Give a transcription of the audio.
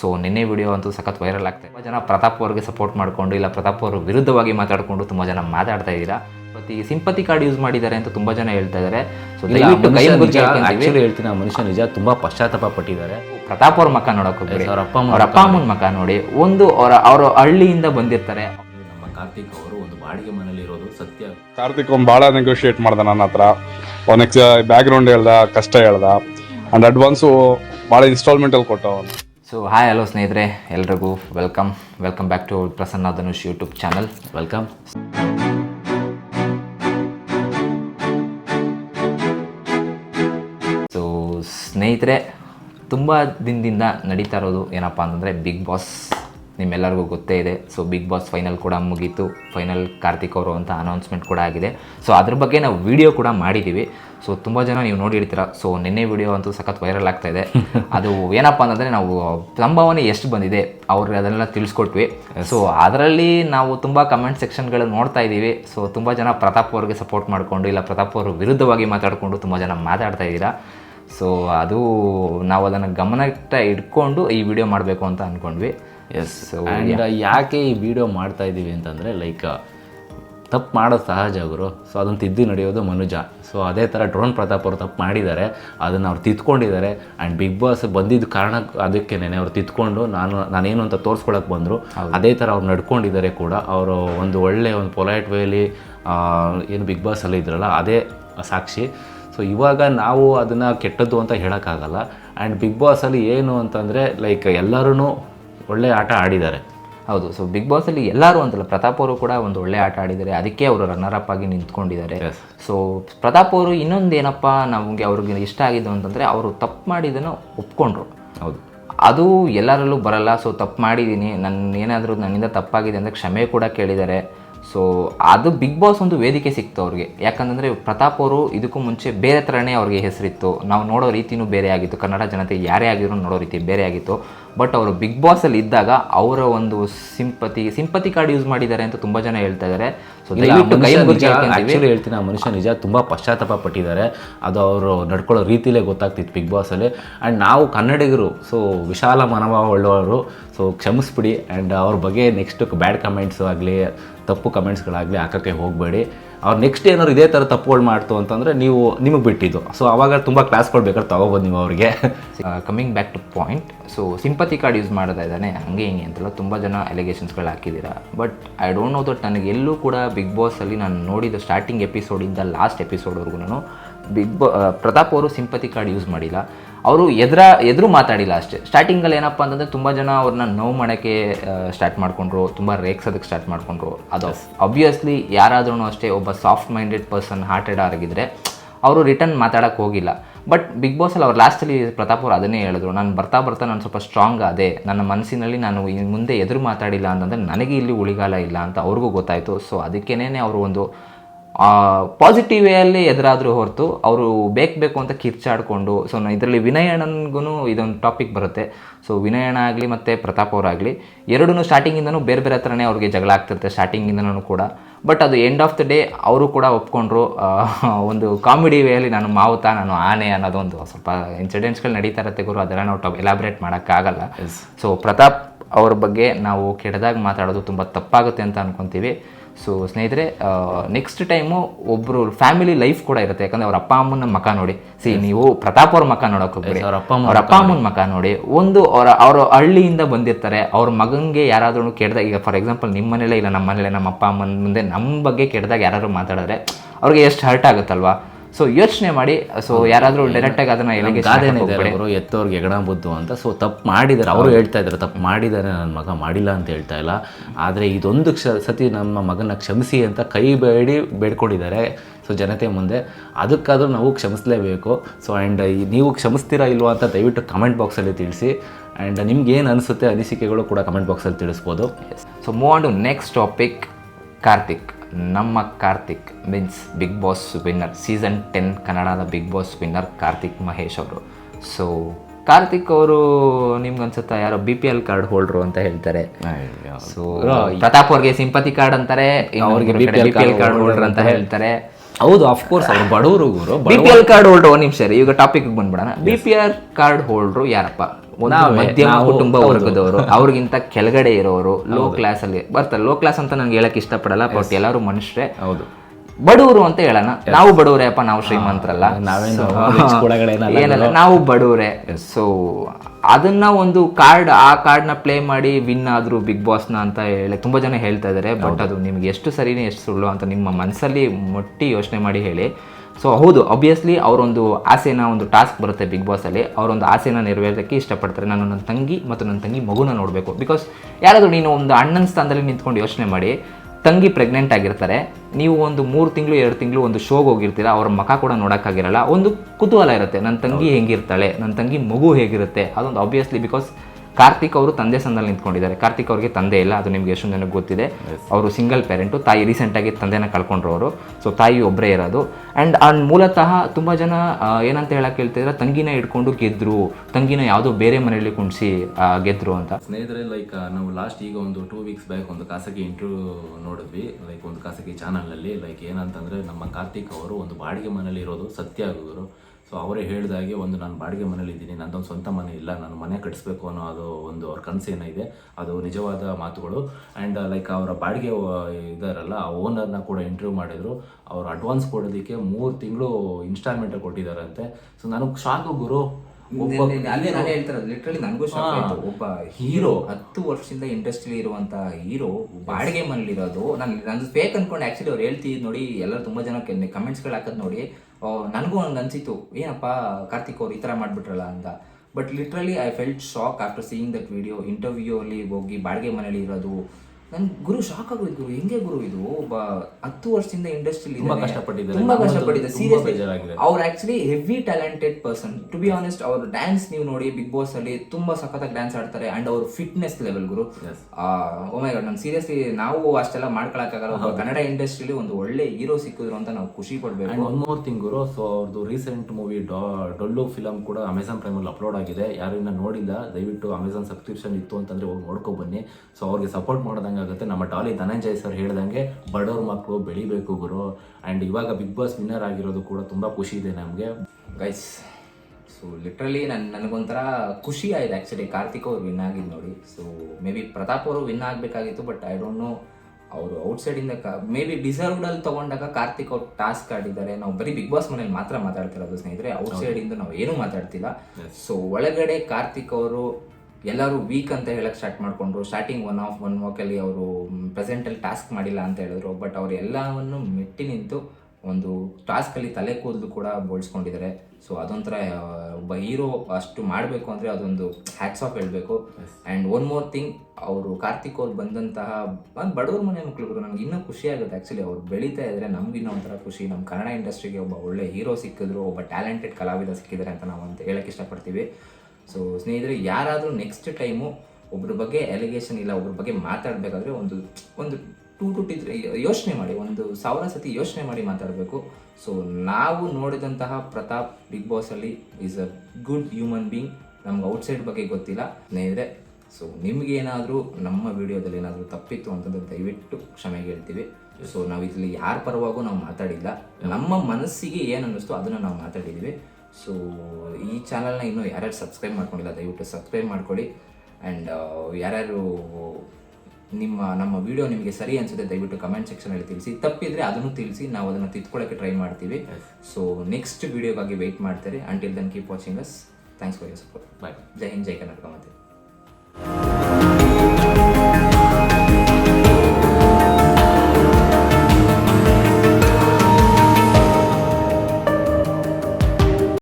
So ನಿನ್ನೆ video ಅಂತೂ ಸಖತ್ ವೈರಲ್ ಆಗ್ತಾ ಇದೆ. ತುಂಬ ಜನ ಪ್ರತಾಪ್ ಅವ್ರಿಗೆ ಸಪೋರ್ಟ್ ಮಾಡಿಕೊಂಡು ಇಲ್ಲ ಪ್ರತಾಪ್ ಅವರು ವಿರುದ್ಧವಾಗಿ ಮಾತಾಡಿಕೊಂಡು ತುಂಬ ಜನ ಮಾತಾಡ್ತಾ ಇದ್ದೀರಾ. ಮತ್ತು ಈ ಸಿಂಪತಿ ಕಾರ್ಡ್ ಯೂಸ್ ಮಾಡಿದ್ದಾರೆ ಅಂತ ತುಂಬ ಜನ ಹೇಳ್ತಾ ಇದ್ದಾರೆ. ಸೊ ಹೇಳ್ತೀನಿ ಆ ಮನುಷ್ಯ ನಿಜ ತುಂಬಾ ಪಶ್ಚಾತ್ತಾಪ ಪಟ್ಟಿದ್ದಾರೆ. ಪ್ರತಾಪ್ ಅವ್ರ ಮಕ್ಕ ನೋಡೋಕೆ ಹೋಗಿ ಅವ್ರ ಅಪ್ಪ ಅವ್ರ ಅಪ್ಪ ಅಮ್ಮನ ಮಕ್ಕ ನೋಡಿ. ಒಂದು ಅವರ ಅವರ ಹಳ್ಳಿಯಿಂದ ಬಂದಿರ್ತಾರೆ. ನಮ್ಮ ಕಾರ್ತಿಕ್ ಅವರು ಒಂದು ಬಾಡಿಗೆ ಮನೆಯಲ್ಲಿ ಇರೋದು ಸತ್ಯ. ಕಾರ್ತಿಕ್ ಒಂದು ಭಾಳ ನೆಗೋಷಿಯೇಟ್ ಮಾಡ್ದ ನನ್ನ ಹತ್ರ. ಅವ್ನ ಬ್ಯಾಕ್ಗ್ರೌಂಡ್ ಬ್ಯಾಕ್ ಗ್ರೌಂಡ್ ಹೇಳ್ದ ಕಷ್ಟ ಹೇಳ್ದ. ಅಂಡ್ ಅಡ್ವಾನ್ಸು ಭಾಳ ಇನ್ಸ್ಟಾಲ್ಮೆಂಟಲ್ಲಿ ಕೊಟ್ಟ ಅವನು. ಸೊ ಹಾಯ್ ಹಲೋ ಸ್ನೇಹಿತರೆ. ಎಲ್ರಿಗೂ welcome welcome back to Prasanna Dhanush YouTube channel welcome so ಸ್ನೇಹಿತರೆ ತುಂಬ ದಿನದಿಂದ ನಡೀತಾ ಇರೋದು ಏನಪ್ಪ ಅಂತಂದರೆ ಬಿಗ್ ಬಾಸ್ ನಿಮ್ಮೆಲ್ಲರಿಗೂ ಗೊತ್ತೇ ಇದೆ. ಸೊ ಬಿಗ್ ಬಾಸ್ ಫೈನಲ್ ಕೂಡ ಮುಗೀತು. ಫೈನಲ್ ಕಾರ್ತಿಕ್ ಅವರು ಅಂತ ಅನೌನ್ಸ್ಮೆಂಟ್ ಕೂಡ ಆಗಿದೆ. ಸೊ ಅದ್ರ ಬಗ್ಗೆ ನಾವು ವಿಡಿಯೋ ಕೂಡ ಮಾಡಿದ್ದೀವಿ ಸೊ ತುಂಬ ಜನ ನೀವು ನೋಡಿರ್ತೀರ. ಸೊ ನಿನ್ನೆ ವಿಡಿಯೋ ಅಂತೂ ಸಖತ್ ವೈರಲ್ ಆಗ್ತಾ ಇದೆ. ಅದು ಏನಪ್ಪ ಅಂತಂದರೆ ನಾವು ಸಂಭಾವನೆ ಎಷ್ಟು ಬಂದಿದೆ ಅವ್ರಿಗೆ ಅದನ್ನೆಲ್ಲ ತಿಳಿಸ್ಕೊಟ್ವಿ. ಸೊ ಅದರಲ್ಲಿ ನಾವು ತುಂಬ ಕಮೆಂಟ್ ಸೆಕ್ಷನ್ಗಳು ನೋಡ್ತಾ ಇದ್ದೀವಿ. ಸೊ ತುಂಬ ಜನ ಪ್ರತಾಪ್ ಅವ್ರಿಗೆ ಸಪೋರ್ಟ್ ಮಾಡಿಕೊಂಡು ಇಲ್ಲ ಪ್ರತಾಪ್ ಅವರು ವಿರುದ್ಧವಾಗಿ ಮಾತಾಡಿಕೊಂಡು ತುಂಬ ಜನ ಮಾತಾಡ್ತಾ ಇದ್ದೀರಾ. ಸೊ ಅದು ನಾವು ಅದನ್ನು ಗಮನಕ್ಕೆ ಇಟ್ಕೊಂಡು ಈ ವಿಡಿಯೋ ಮಾಡಬೇಕು ಅಂತ ಅಂದ್ಕೊಂಡ್ವಿ ಎಸ್ ಆ್ಯಂಡ್ ಯಾಕೆ ಈ ವಿಡಿಯೋ ಮಾಡ್ತಾ ಇದ್ದೀವಿ ಅಂತಂದರೆ ಲೈಕ್ ತಪ್ಪು ಮಾಡೋದು ಸಹಜ ಅವರು ಸೊ ಅದನ್ನು ತಿದ್ದಿ ನಡೆಯೋದು ಮನುಜ. ಸೊ ಅದೇ ಥರ ಡ್ರೋನ್ ಪ್ರತಾಪ್ ಅವರು ತಪ್ಪು ಮಾಡಿದ್ದಾರೆ. ಅದನ್ನು ಅವ್ರು ತಿದ್ಕೊಂಡಿದ್ದಾರೆ. ಆ್ಯಂಡ್ ಬಿಗ್ ಬಾಸ್ ಬಂದಿದ್ದ ಕಾರಣ ಅದಕ್ಕೆ ಅವ್ರು ತಿದ್ಕೊಂಡು ನಾನು ನಾನೇನು ಅಂತ ತೋರಿಸ್ಕೊಳಕ್ಕೆ ಬಂದರು. ಅದೇ ಥರ ಅವ್ರು ನಡ್ಕೊಂಡಿದ್ದಾರೆ ಕೂಡ. ಅವರು ಒಂದು ಒಳ್ಳೆಯ ಒಂದು ಪೊಲೈಟ್ ವೇಲಿ ಏನು ಬಿಗ್ ಬಾಸಲ್ಲಿ ಇದ್ರಲ್ಲ ಅದೇ ಸಾಕ್ಷಿ. ಸೊ ಇವಾಗ ನಾವು ಅದನ್ನು ಕೆಟ್ಟದ್ದು ಅಂತ ಹೇಳೋಕ್ಕಾಗಲ್ಲ. ಆ್ಯಂಡ್ ಬಿಗ್ ಬಾಸಲ್ಲಿ ಏನು ಅಂತಂದರೆ ಲೈಕ್ ಎಲ್ಲರೂ ಒಳ್ಳೆ ಆಟ ಆಡಿದ್ದಾರೆ. ಹೌದು ಸೊ ಬಿಗ್ ಬಾಸಲ್ಲಿ ಎಲ್ಲರೂ ಅಂತಲ್ಲ ಪ್ರತಾಪ್ ಅವರು ಕೂಡ ಒಂದು ಒಳ್ಳೆ ಆಟ ಆಡಿದ್ದಾರೆ. ಅದಕ್ಕೆ ಅವರು ರನ್ನರ್ ಅಪ್ ಆಗಿ ನಿಂತ್ಕೊಂಡಿದ್ದಾರೆ. ಸೊ ಪ್ರತಾಪ್ ಅವರು ಇನ್ನೊಂದು ಏನಪ್ಪ ನಮಗೆ ಅವ್ರಿಗೆ ಇಷ್ಟ ಆಗಿದ್ದು ಅಂತಂದರೆ ಅವರು ತಪ್ಪು ಮಾಡಿದ್ದನ್ನು ಒಪ್ಕೊಂಡ್ರು. ಹೌದು. ಅದು ಎಲ್ಲರಲ್ಲೂ ಬರಲ್ಲ. ಸೊ ತಪ್ಪು ಮಾಡಿದ್ದೀನಿ ನನ್ನ ಏನಾದರೂ ನನ್ನಿಂದ ತಪ್ಪಾಗಿದೆ ಅಂತ ಕ್ಷಮೆ ಕೂಡ ಕೇಳಿದ್ದಾರೆ. ಸೊ ಅದು ಬಿಗ್ ಬಾಸ್ ಒಂದು ವೇದಿಕೆ ಸಿಕ್ತು ಅವ್ರಿಗೆ. ಯಾಕಂತಂದರೆ ಪ್ರತಾಪ್ ಅವರು ಇದಕ್ಕೂ ಮುಂಚೆ ಬೇರೆ ಥರನೇ ಅವ್ರಿಗೆ ಹೆಸರಿತ್ತು. ನಾವು ನೋಡೋ ರೀತಿಯೂ ಬೇರೆ ಆಗಿತ್ತು. ಕನ್ನಡ ಜನತೆ ಯಾರೇ ಆಗಿರೋ ನೋಡೋ ರೀತಿ ಬೇರೆ ಆಗಿತ್ತು. ಬಟ್ ಅವರು ಬಿಗ್ ಬಾಸಲ್ಲಿ ಇದ್ದಾಗ ಅವರ ಒಂದು ಸಿಂಪತಿ ಸಿಂಪತಿ ಕಾರ್ಡ್ ಯೂಸ್ ಮಾಡಿದ್ದಾರೆ ಅಂತ ತುಂಬ ಜನ ಹೇಳ್ತಾ ಇದ್ದಾರೆ. ಸೊ ಹೇಳ್ತೀನಿ ಆ ಮನುಷ್ಯ ನಿಜ ತುಂಬ ಪಶ್ಚಾತ್ತಾಪ ಪಟ್ಟಿದ್ದಾರೆ. ಅದು ಅವರು ನಡ್ಕೊಳ್ಳೋ ರೀತಿಲೇ ಗೊತ್ತಾಗ್ತಿತ್ತು ಬಿಗ್ ಬಾಸಲ್ಲಿ ಆ್ಯಂಡ್ ನಾವು ಕನ್ನಡಿಗರು ಸೊ ವಿಶಾಲ ಮನೋಭಾವ ಒಳ್ಳೆಯವರು ಸೊ ಕ್ಷಮಿಸ್ಬಿಡಿ. ಆ್ಯಂಡ್ ಅವ್ರ ಬಗ್ಗೆ ನೆಕ್ಸ್ಟ್ ಬ್ಯಾಡ್ ಕಮೆಂಟ್ಸ್ ಆಗಲಿ ತಪ್ಪು ಕಮೆಂಟ್ಸ್ಗಳಾಗಲಿ ಹಾಕೋಕ್ಕೆ ಹೋಗಬೇಡಿ. ಅವ್ರು ನೆಕ್ಸ್ಟ್ ಏನಾದ್ರು ಇದೇ ಥರ ತಪ್ಪುಗಳು ಮಾಡ್ತು ಅಂತಂದರೆ ನೀವು ನಿಮಗೆ ಬಿಟ್ಟಿದ್ದು. ಸೊ ಅವಾಗ ತುಂಬ ಕ್ಲಾಸ್ ಬೇಕಾದ್ರೆ ತಗೋಬೋದು ನೀವು ಅವ್ರಿಗೆ. Coming back to point so sympathy card use ಮಾಡ್ತಾ ಇದ್ದಾನೆ. ಹಂಗೆ ಹಿಂಗೆ ಅಂತೆಲ್ಲ ತುಂಬ ಜನ ಅಲಿಗೇಷನ್ಸ್ಗಳು ಹಾಕಿದ್ದೀರಾ. But I don't know that ನನಗೆ ಎಲ್ಲೂ ಕೂಡ ಬಿಗ್ ಬಾಸಲ್ಲಿ ನಾನು ನೋಡಿದ ಸ್ಟಾರ್ಟಿಂಗ್ ಎಪಿಸೋಡಿಂದ ಲಾಸ್ಟ್ ಎಪಿಸೋಡ್ವರೆಗೂ ಬಿಗ್ ಬಾ ಪ್ರತಾಪ್ ಅವರು ಸಿಂಪತಿ ಕಾರ್ಡ್ ಯೂಸ್ ಮಾಡಿಲ್ಲ. ಅವರು ಎದುರ ಎದುರು ಮಾತಾಡಿಲ್ಲ ಅಷ್ಟೇ. ಸ್ಟಾರ್ಟಿಂಗಲ್ಲಿ ಏನಪ್ಪ ಅಂತಂದರೆ ತುಂಬ ಜನ ಅವ್ರನ್ನ ನೋವು ಮಾಡೋಕ್ಕೆ ಸ್ಟಾರ್ಟ್ ಮಾಡ್ಕೊಂಡ್ರು. ತುಂಬ ರೇಗ್ಸೋದಕ್ಕೆ ಸ್ಟಾರ್ಟ್ ಮಾಡಿಕೊಂಡ್ರು. ಅದು ಅಬ್ವಿಯಸ್ಲಿ ಯಾರಾದ್ರೂ ಅಷ್ಟೇ ಒಬ್ಬ ಸಾಫ್ಟ್ ಮೈಂಡೆಡ್ ಪರ್ಸನ್ ಹಾರ್ಟೆಡ್ ಆಗಿದ್ರೆ ಅವರು ರಿಟರ್ನ್ ಮಾತಾಡೋಕ್ಕೆ ಹೋಗಿಲ್ಲ. ಬಟ್ ಬಿಗ್ ಬಾಸಲ್ಲಿ ಅವ್ರು ಲಾಸ್ಟಲ್ಲಿ ಪ್ರತಾಪ್ ಅವರು ಅದನ್ನೇ ಹೇಳಿದ್ರು. ನಾನು ಬರ್ತಾ ಬರ್ತಾ ನಾನು ಸ್ವಲ್ಪ ಸ್ಟ್ರಾಂಗ್ ಅದೇ ನನ್ನ ಮನಸ್ಸಿನಲ್ಲಿ ನಾನು ಮುಂದೆ ಎದುರು ಮಾತಾಡಿಲ್ಲ ಅಂತಂದರೆ ನನಗೆ ಇಲ್ಲಿ ಉಳಿಗಾಲ ಇಲ್ಲ ಅಂತ ಅವ್ರಿಗೂ ಗೊತ್ತಾಯಿತು. ಸೊ ಅದಕ್ಕೇನೆ ಅವರು ಒಂದು ಪಾಸಿಟಿವ್ ವೇಯಲ್ಲಿ ಎದುರಾದರೂ ಹೊರತು ಅವರು ಬೇಕು ಬೇಕು ಅಂತ ಕಿರ್ಚಾಡಿಕೊಂಡು ಸೊ ಇದರಲ್ಲಿ ವಿನಯಣ್ಣನಿಗೂ ಇದೊಂದು ಟಾಪಿಕ್ ಬರುತ್ತೆ. ಸೊ ವಿನಯಣ್ಣ ಆಗಲಿ ಮತ್ತು ಪ್ರತಾಪ್ ಅವರಾಗಲಿ ಎರಡೂ ಸ್ಟಾರ್ಟಿಂಗಿಂದನೂ ಬೇರೆ ಬೇರೆ ಹತ್ರನೇ ಅವ್ರಿಗೆ ಜಗಳ ಆಗ್ತಿರುತ್ತೆ ಸ್ಟಾರ್ಟಿಂಗಿಂದನೂ ಕೂಡ. ಬಟ್ ಅದು ಎಂಡ್ ಆಫ್ ದ ಡೇ ಅವರು ಕೂಡ ಒಪ್ಕೊಂಡ್ರು ಒಂದು ಕಾಮಿಡಿ ವೇಯಲ್ಲಿ ನಾನು ಮಾವುತ ನಾನು ಆನೆ ಅನ್ನೋದೊಂದು ಸ್ವಲ್ಪ ಇನ್ಸಿಡೆಂಟ್ಸ್ಗಳು ನಡೀತಾ ಇರುತ್ತೆ ಗುರು ಅದೆಲ್ಲ ನಾವು ಟಾಪ್ ಎಲಾಬ್ರೇಟ್ ಮಾಡೋಕ್ಕಾಗಲ್ಲ ಸೊ ಪ್ರತಾಪ್ ಅವ್ರ ಬಗ್ಗೆ ನಾವು ಕೆಟ್ಟದಾಗಿ ಮಾತಾಡೋದು ತುಂಬ ತಪ್ಪಾಗುತ್ತೆ ಅಂತ ಅನ್ಕೊತೀವಿ. ಸೊ ಸ್ನೇಹಿತರೆ ನೆಕ್ಸ್ಟ್ ಟೈಮು ಒಬ್ಬರು ಫ್ಯಾಮಿಲಿ ಲೈಫ್ ಕೂಡ ಇರುತ್ತೆ. ಯಾಕಂದರೆ ಅವ್ರ ಅಪ್ಪ ಅಮ್ಮನ ಮಕ ನೋಡಿ. ಸಿ ನೀವು ಪ್ರತಾಪ್ ಅವ್ರ ಮಕ ನೋಡೋಕೆ ಹೋಗ್ಬೇಡಿ. ಅವ್ರ ಅಪ್ಪ ಅವ್ರ ಅಪ್ಪ ಅಮ್ಮನ ಮಕ ನೋಡಿ. ಒಂದು ಅವರ ಅವ್ರ ಹಳ್ಳಿಯಿಂದ ಬಂದಿರ್ತಾರೆ. ಅವ್ರ ಮಗನಿಗೆ ಯಾರಾದ್ರೂ ಕೆಟ್ಟದಾಗ ಈಗ ಫಾರ್ ಎಕ್ಸಾಂಪಲ್ ನಿಮ್ಮ ಮನೇಲೇ ಇಲ್ಲ ನಮ್ಮ ಮನೇಲೆ ನಮ್ಮ ಅಪ್ಪ ಅಮ್ಮನ ಮುಂದೆ ನಮ್ಮ ಬಗ್ಗೆ ಕೆಟ್ಟದಾಗ ಯಾರಾದರೂ ಮಾತಾಡಿದ್ರೆ ಅವ್ರಿಗೆ ಎಷ್ಟು ಹರ್ಟ್ ಆಗುತ್ತಲ್ವಾ? ಸೊ ಯೋಚನೆ ಮಾಡಿ ಸೊ ಯಾರಾದರೂ ಡೈರೆಕ್ಟಾಗಿ ಅದನ್ನ ಎಲ್ಲಿಗೆ ಎತ್ತೋರ್ಗೆ ಎಗಣ ಬುದ್ದು ಅಂತ. ಸೊ ತಪ್ಪು ಮಾಡಿದ್ದಾರೆ. ಅವರು ಹೇಳ್ತಾ ಇದ್ದಾರೆ ತಪ್ಪು ಮಾಡಿದ್ದಾರೆ ನನ್ನ ಮಗ ಮಾಡಿಲ್ಲ ಅಂತ ಹೇಳ್ತಾ ಇಲ್ಲ. ಆದರೆ ಇದೊಂದು ಕ್ಷ ಸತಿ ನಮ್ಮ ಮಗನ ಕ್ಷಮಿಸಿ ಅಂತ ಕೈ ಬೇಡಿ ಬೇಡ್ಕೊಂಡಿದ್ದಾರೆ. ಸೊ ಜನತೆ ಮುಂದೆ. ಅದಕ್ಕಾದರೂ ನಾವು ಕ್ಷಮಿಸಲೇಬೇಕು. ಸೊ ಆ್ಯಂಡ್ ನೀವು ಕ್ಷಮಿಸ್ತೀರಾ ಇಲ್ವಾ ಅಂತ ದಯವಿಟ್ಟು ಕಮೆಂಟ್ ಬಾಕ್ಸಲ್ಲಿ ತಿಳಿಸಿ. ಆ್ಯಂಡ್ ನಿಮ್ಗೆ ಏನು ಅನಿಸುತ್ತೆ ಅನಿಸಿಕೆಗಳು ಕೂಡ ಕಮೆಂಟ್ ಬಾಕ್ಸಲ್ಲಿ ತಿಳಿಸ್ಬೋದು. So move on to next topic Karthik ನಮ್ಮ Karthik means big boss winner season ten ಕನ್ನಡದ big boss winner Karthik Mahesh ಅವರು. ಸೊ ಕಾರ್ತಿಕ್ ಅವರು ನಿಮ್ಗೆ ಅನ್ಸುತ್ತಾ ಯಾರೋ ಬಿ ಪಿ ಎಲ್ ಕಾರ್ಡ್ ಹೋಲ್ಡ್ರು ಅಂತ ಹೇಳ್ತಾರೆ. ಸೊ ಪ್ರತಾಪ್ ಅವ್ರಿಗೆ ಸಿಂಪತಿ ಕಾರ್ಡ್ ಅಂತಾರೆ ಅವ್ರಿಗೆ B P L card holder ಅಂತ ಹೇಳ್ತಾರೆ. ಹೌದು ಅಫ್ಕೋರ್ಸ್ ಅವ್ರು ಬಡವರು B P L card holder ಒಂದು ನಿಮಿಷ ರೀ ಈಗ ಟಾಪಿಕ್ ಬಂದ್ಬಿಡೋಣ. ಬಿ ಪಿ ಎಲ್ ಕಾರ್ಡ್ ಹೋಲ್ಡ್ರು ಯಾರಪ್ಪ? ಮಧ್ಯಮ ಕುಟುಂಬ ವರ್ಗದವರು ಅವ್ರಿಗಿಂತ ಕೆಳಗಡೆ ಇರೋರು ಲೋ ಕ್ಲಾಸ್ ಅಲ್ಲಿ ಬರ್ತಾರೆ. ಲೋ ಕ್ಲಾಸ್ ಅಂತ ನಂಗೆ ಹೇಳಕ್ ಇಷ್ಟಪಡಲ್ಲ ಬಟ್ ಎಲ್ಲರೂ ಮನುಷ್ಯರೇ. ಹೌದು. ಬಡವರು ಅಂತ ಹೇಳೋಣ. ನಾವು ಬಡವರೇ ಅಪ್ಪ ನಾವು ಶ್ರೀಮಂತರಲ್ಲ. ಏನಲ್ಲ ನಾವು ಬಡವರೇ ಸೊ ಅದನ್ನ ಒಂದು ಕಾರ್ಡ್ ಆ ಕಾರ್ಡ್ನ ಪ್ಲೇ ಮಾಡಿ ವಿನ್ ಆದ್ರು ಬಿಗ್ ಬಾಸ್ನ ಅಂತ ಹೇಳಿ ತುಂಬಾ ಜನ ಹೇಳ್ತಾ ಇದ್ದಾರೆ ಬಟ್ ಅದು ನಿಮ್ಗೆ ಎಷ್ಟು ಸರಿನೇ ಎಷ್ಟು ಸುಳ್ಳು ಅಂತ ನಿಮ್ಮ ಮನಸ್ಸಲ್ಲಿ ಮೊಟ್ಟಿ ಯೋಚನೆ ಮಾಡಿ ಹೇಳಿ. ಸೊ ಹೌದು ಅಬ್ವಿಯಸ್ಲಿ ಅವರೊಂದು ಆಸೆನ ಒಂದು ಟಾಸ್ಕ್ ಬರುತ್ತೆ ಬಿಗ್ ಬಾಸಲ್ಲಿ ಅವರೊಂದು ಆಸೆನ ನೆರವೇರೋದಕ್ಕೆ ಇಷ್ಟಪಡ್ತಾರೆ. ನಾನು ನನ್ನ ತಂಗಿ ಮತ್ತು ನನ್ನ ತಂಗಿ ಮಗುನ ನೋಡಬೇಕು. ಬಿಕಾಸ್ ಯಾರಾದರೂ ನೀನು ಒಂದು ಅಣ್ಣನ ಸ್ಥಾನದಲ್ಲಿ ನಿಂತ್ಕೊಂಡು ಯೋಚನೆ ಮಾಡಿ ತಂಗಿ ಪ್ರೆಗ್ನೆಂಟ್ ಆಗಿರ್ತಾರೆ. ನೀವು ಒಂದು ಮೂರು ತಿಂಗಳು ಎರಡು ತಿಂಗಳು ಒಂದು ಶೋಗೆ ಹೋಗಿರ್ತೀರ ಅವ್ರ ಮಖ ಕೂಡ ನೋಡೋಕ್ಕಾಗಿರಲ್ಲ ಒಂದು ಕುತೂಹಲ ಇರುತ್ತೆ. ನನ್ನ ತಂಗಿ ಹೆಂಗಿರ್ತಾಳೆ? ನನ್ನ ತಂಗಿ ಮಗು ಹೇಗಿರುತ್ತೆ? ಅದೊಂದು ಆಬ್ವಿಯಸ್ಲಿ ಬಿಕಾಸ್ ಕಾರ್ತಿಕ್ ಅವರು ತಂದೆ ಸಂದಲ್ಲಿ ನಿಂತ್ಕೊಂಡಿದ್ದಾರೆ. ಕಾರ್ತಿಕ್ ಅವರಿಗೆ ತಂದೆ ಇಲ್ಲ ಅದು ನಿಮ್ಗೆ ಎಷ್ಟೊಂದು ಜನಕ್ಕೆ ಗೊತ್ತಿದೆ. ಅವರು ಸಿಂಗಲ್ ಪೇರೆಂಟು ತಾಯಿ ರೀಸೆಂಟಾಗಿ ತಂದೆನ ಕಳ್ಕೊಂಡ್ರು ಅವರು. ಸೊ ತಾಯಿ ಒಬ್ಬರೇ ಇರೋದು. ಆ್ಯಂಡ್ ಅವ್ನು ಮೂಲತಃ ತುಂಬ ಜನ ಏನಂತ ಹೇಳಕ್ಕೆ ಹೇಳ್ತಿದ್ರೆ ತಂಗಿನ ಹಿಡ್ಕೊಂಡು ಗೆದ್ರು. ತಂಗಿನ ಯಾವುದೋ ಬೇರೆ ಮನೆಯಲ್ಲಿ ಕುಣಿಸಿ ಗೆದ್ರು ಅಂತ. ಸ್ನೇಹಿತರೆ ಲೈಕ್ ನಾವು ಲಾಸ್ಟ್ ಈಗ ಒಂದು ಟೂ ವೀಕ್ಸ್ ಬ್ಯಾಕ್ ಒಂದು ಖಾಸಗಿ ಇಂಟರ್ವ್ಯೂ ನೋಡಿದ್ವಿ. ಲೈಕ್ ಒಂದು ಖಾಸಗಿ ಚಾನಲಲ್ಲಿ ಲೈಕ್ ಏನಂತಂದರೆ ನಮ್ಮ ಕಾರ್ತಿಕ್ ಅವರು ಒಂದು ಬಾಡಿಗೆ ಮನೇಲಿ ಇರೋದು ಸತ್ಯ ಆಗೋರು ಸೊ ಅವರೇ ಹೇಳಿದಾಗೆ ಒಂದು ನಾನು ಬಾಡಿಗೆ ಮನೇಲಿ ಇದ್ದೀನಿ ನನ್ನದೊಂದು ಸ್ವಂತ ಮನೆ ಇಲ್ಲ, ನಾನು ಮನೆ ಕಟ್ಟಿಸ್ಬೇಕು ಅನ್ನೋ ಅದು ಒಂದು ಅವ್ರ ಕನಸು ಏನಿದೆ ಅದು ನಿಜವಾದ ಮಾತುಗಳು. ಆ್ಯಂಡ್ ಲೈಕ್ ಅವರ ಬಾಡಿಗೆ ಇದಾರಲ್ಲ, ಆ ಓನರ್ನ ಕೂಡ ಇಂಟರ್ವ್ಯೂ ಮಾಡಿದರು. ಅವ್ರು ಅಡ್ವಾನ್ಸ್ ಕೊಡೋದಕ್ಕೆ ಮೂರು ತಿಂಗಳು ಇನ್ಸ್ಟಾಲ್ಮೆಂಟ್ ಕೊಟ್ಟಿದ್ದಾರಂತೆ. ಸೊ ನನಗೆ ಶಾಕು ಗುರು ಅಲ್ಲೇ ನಾನು ಹೇಳ್ತಿರೋದು ಲಿಟ್ರಲಿ ನನಗೂ ಶಾಕ್ ಆಯ್ತು. ಒಬ್ಬ ಹೀರೋ ಹತ್ತು ವರ್ಷದಿಂದ ಇಂಡಸ್ಟ್ರಿ ಇರುವಂತ ಹೀರೋ ಬಾಡಿಗೆ ಮನೇಲಿ ಇರೋದು. ನಾನು ನಾನು ಫೇಕ್ ಅನ್ಕೊಂಡು. ಆಕ್ಚುಲಿ ಅವ್ರು ಹೇಳ್ತಿದ್ ನೋಡಿ ಎಲ್ಲರೂ ತುಂಬಾ ಜನ ಕಮೆಂಟ್ಸ್ಗಳು ಹಾಕೋದು ನೋಡಿ ನನಗೂ ಹಂಗೆ ಅನ್ಸಿತ್ತು. ಏನಪ್ಪ ಕಾರ್ತಿಕ್ ಅವ್ರು ಈ ತರ ಮಾಡ್ಬಿಟ್ರಲ್ಲ ಅಂತ. But literally I felt shock after seeing that video interview ಅಲ್ಲಿ ಹೋಗಿ ಬಾಡಿಗೆ ಮನೇಲಿ ಇರೋದು. ನನ್ ಗುರು ಶಾಕ್ ಆಗೋದು ಗುರು. ಹೆಂಗೆ ಗುರು ಇದು? ಒಬ್ಬ ಹತ್ತು ವರ್ಷದಿಂದ ಇಂಡಸ್ಟ್ರಿಲಿ ತುಂಬಾ ಕಷ್ಟಪಟ್ಟಿದ್ದಾರೆ. ತುಂಬಾ ಕಷ್ಟಪಟ್ಟಿದ್ದಾರೆ. ಸೀರಿಯಸ್ ಬೇಜಾರಾಗಿದೆ. ಅವ್ರು actually heavy talented person to be honest ಅವ್ರ ಡ್ಯಾನ್ಸ್ ನೀವು ನೋಡಿ ಬಿಗ್ ಬಾಸ್ ಅಲ್ಲಿ ತುಂಬಾ ಸಖತ್ತಾಗಿ ಡ್ಯಾನ್ಸ್ ಆಡ್ತಾರೆ ಅಂಡ್ ಅವ್ರ ಫಿಟ್ನೆಸ್ ಲೆವೆಲ್ ಗುರು. ಓಮೈ ಗಾಡ್ ನಾನು ಸೀರಿಯಸ್ಲಿ ನಾವು ಅಷ್ಟೆಲ್ಲ ಮಾಡ್ಕೊಳಕ್ಕಾಗಲ್ಲ. ಒಬ್ಬ ಕನ್ನಡ ಇಂಡಸ್ಟ್ರಿಲಿ ಒಂದು ಒಳ್ಳೆ ಹೀರೋ ಸಿಕ್ಕಿದ್ರು ಅಂತ ನಾವು ಖುಷಿ ಪಡ್ಬೇಕು. ಒನ್ ಮೋರ್ ಗುರು ಸೊ ಅವ್ರದ್ದು ರೀಸೆಂಟ್ ಮೂವಿ ಡೊಳ್ಳು ಫಿಲಮ್ ಕೂಡ ಅಮೆಝಾನ್ ಪ್ರೈಮಲ್ಲಿ ಅಪ್ಲೋಡ್ ಆಗಿದೆ. ಯಾರು ಇನ್ನ ನೋಡಿಲ್ಲ ದಯವಿಟ್ಟು ಅಮೆಝಾನ್ ಸಬ್ಸ್ಕ್ರಿಪ್ಷನ್ ಇತ್ತು ಅಂತಂದ್ರೆ ಹೋಗಿ ನೋಡ್ಕೊ ಬನ್ನಿ. ಸೊ ಅವ್ರಿಗೆ ಸಪೋರ್ಟ್ ಮಾಡೋದಂಗೆ ಆಗುತ್ತೆ ನಮ್ಮ ಟಾಲಿ ಧನಂಜಯ್ ಸರ್ ಹೇಳ್ದಂಗೆ ಬಡವ್ರ ಮಕ್ಕಳು ಬೆಳಿಬೇಕು ಗುರು. ಆ್ಯಂಡ್ ಇವಾಗ ಬಿಗ್ ಬಾಸ್ ವಿನ್ನರ್ ಆಗಿರೋದು ಕೂಡ ತುಂಬ ಖುಷಿ ಇದೆ ನಮಗೆ. ಗೈಸ್ ಸೊ ಲಿಟ್ರಲಿ ನನ್ನ ನನಗೊಂಥರ ಖುಷಿ ಆಯಿತು ಆ್ಯಕ್ಚುಲಿ ಕಾರ್ತಿಕ್ ಅವ್ರು ವಿನ್ ಆಗಿದ್ದು ನೋಡಿ. ಸೊ ಮೇ ಬಿ ಪ್ರತಾಪ್ ಅವರು ವಿನ್ ಆಗಬೇಕಾಗಿತ್ತು ಬಟ್ ಐ ಡೋಂಟ್ ನೋ ಅವರು ಔಟ್ಸೈಡಿಂದ ಮೇ ಬಿ ಡಿಸರ್ವ್ಡಲ್ಲಿ ತೊಗೊಂಡಾಗ ಕಾರ್ತಿಕ್ ಅವ್ರು ಟಾಸ್ಕ್ ಆಡಿದ್ದಾರೆ. ನಾವು ಬರೀ ಬಿಗ್ ಬಾಸ್ ಮನೇಲಿ ಮಾತ್ರ ಮಾತಾಡ್ತಿರೋದು ಸ್ನೇಹಿತರೆ. ಔಟ್ಸೈಡಿಂದ ನಾವು ಏನೂ ಮಾತಾಡ್ತಿಲ್ಲ. ಸೊ ಒಳಗಡೆ ಕಾರ್ತಿಕ್ ಅವರು ಎಲ್ಲರೂ ವೀಕ್ ಅಂತ ಹೇಳಕ್ ಸ್ಟಾರ್ಟ್ ಮಾಡ್ಕೊಂಡ್ರು. ಸ್ಟಾರ್ಟಿಂಗ್ ಒನ್ ಆಫ್ ಒನ್ ವಾಕಲ್ಲಿ ಅವರು ಪ್ರೆಸೆಂಟಲ್ಲಿ ಟಾಸ್ಕ್ ಮಾಡಿಲ್ಲ ಅಂತ ಹೇಳಿದ್ರು. ಬಟ್ ಅವ್ರು ಎಲ್ಲವನ್ನು ಮೆಟ್ಟಿ ನಿಂತು ಒಂದು ಟಾಸ್ಕಲ್ಲಿ ತಲೆ ಕೂದಲು ಕೂಡ ಬೋಳ್ಸ್ಕೊಂಡಿದ್ದಾರೆ ಸೊ ಅದೊಂಥರ ಒಬ್ಬ ಹೀರೋ ಅಷ್ಟು ಮಾಡಬೇಕು ಅಂದರೆ ಅದೊಂದು ಹ್ಯಾಕ್ಸ್ ಆಫ್ ಹೇಳಬೇಕು. ಆ್ಯಂಡ್ ಒನ್ ಮೋರ್ ಥಿಂಗ್ ಅವರು ಕಾರ್ತಿಕ್ ಅವ್ರು ಬಂದಂತಹ ಒಂದು ಬಡವ್ರ ಮನೆ ಮಕ್ಕಳು ನನಗೆ ಇನ್ನೂ ಖುಷಿ ಆಗುತ್ತೆ. ಆ್ಯಕ್ಚುಲಿ ಅವ್ರು ಬೆಳೀತಾ ಇದ್ರೆ ನಮ್ಗೆ ಇನ್ನೂ ಒಂಥರ ಖುಷಿ. ನಮ್ಮ ಕನ್ನಡ ಇಂಡಸ್ಟ್ರಿಗೆ ಒಬ್ಬ ಒಳ್ಳೆ ಹೀರೋ ಸಿಕ್ಕಿದ್ರು ಒಬ್ಬ ಟ್ಯಾಲೆಂಟೆಡ್ ಕಲಾವಿದ ಸಿಕ್ಕಿದ್ದಾರೆ ಅಂತ ನಾವು ಅಂತ ಹೇಳಕ್ಕೆ ಇಷ್ಟಪಡ್ತೀವಿ. ಸೊ ಸ್ನೇಹಿತರೆ, ಯಾರಾದರೂ ನೆಕ್ಸ್ಟ್ ಟೈಮು ಒಬ್ರ ಬಗ್ಗೆ ಎಲಿಗೇಷನ್ ಇಲ್ಲ, ಒಬ್ರ ಬಗ್ಗೆ ಮಾತಾಡಬೇಕಾದ್ರೆ ಒಂದು ಒಂದು ಟೂ ಟು ಟಿ ಯೋಚನೆ ಮಾಡಿ, ಒಂದು ಸಾವಿರ ಸತಿ ಯೋಚನೆ ಮಾಡಿ ಮಾತಾಡಬೇಕು. ಸೊ ನಾವು ನೋಡಿದಂತಹ Pratap big ಬಾಸಲ್ಲಿ is a good human being ನಮ್ಗೆ ಔಟ್ಸೈಡ್ ಬಗ್ಗೆ ಗೊತ್ತಿಲ್ಲ. ಸ್ನೇಹಿತರೆ ಸೊ ನಿಮ್ಗೇನಾದರೂ ನಮ್ಮ ವಿಡಿಯೋದಲ್ಲಿ ಏನಾದರೂ ತಪ್ಪಿತ್ತು ಅಂತಂದ್ರೆ ದಯವಿಟ್ಟು ಕ್ಷಮೆ ಹೇಳ್ತೀವಿ. ಸೊ ನಾವು ಇದರಲ್ಲಿ ಯಾರ ಪರವಾಗೂ ನಾವು ಮಾತಾಡಿಲ್ಲ. ನಮ್ಮ ಮನಸ್ಸಿಗೆ ಏನು ಅನ್ನಿಸ್ತು ಅದನ್ನು ನಾವು ಮಾತಾಡಿದ್ದೀವಿ ಸೊ ಈ ಚಾನಲ್ನ ಇನ್ನೂ ಯಾರ್ಯಾರು ಸಬ್ಸ್ಕ್ರೈಬ್ ಮಾಡ್ಕೊಂಡಿಲ್ಲ ದಯವಿಟ್ಟು ಸಬ್ಸ್ಕ್ರೈಬ್ ಮಾಡ್ಕೊಳ್ಳಿ. ಆ್ಯಂಡ್ ಯಾರ್ಯಾರು ನಿಮ್ಮ ನಮ್ಮ ವಿಡಿಯೋ ನಿಮಗೆ ಸರಿ ಅನಿಸುತ್ತೆ ದಯವಿಟ್ಟು ಕಮೆಂಟ್ ಸೆಕ್ಷನಲ್ಲಿ ತಿಳಿಸಿ. ತಪ್ಪಿದ್ರೆ ಅದನ್ನು ತಿಳಿಸಿ ನಾವು ಅದನ್ನು ತಿದ್ಕೊಳ್ಳೋಕ್ಕೆ ಟ್ರೈ ಮಾಡ್ತೀವಿ. ಸೊ ನೆಕ್ಸ್ಟ್ ವಿಡಿಯೋಗಾಗಿ ವೆಯ್ಟ್ ಮಾಡ್ತಾರೆ. Until then keep watching us thanks for your support bye ಜೈ ಹಿಂದ್ ಜೈ ಕರ್ನಾಟಕ ಮತ್ತೆ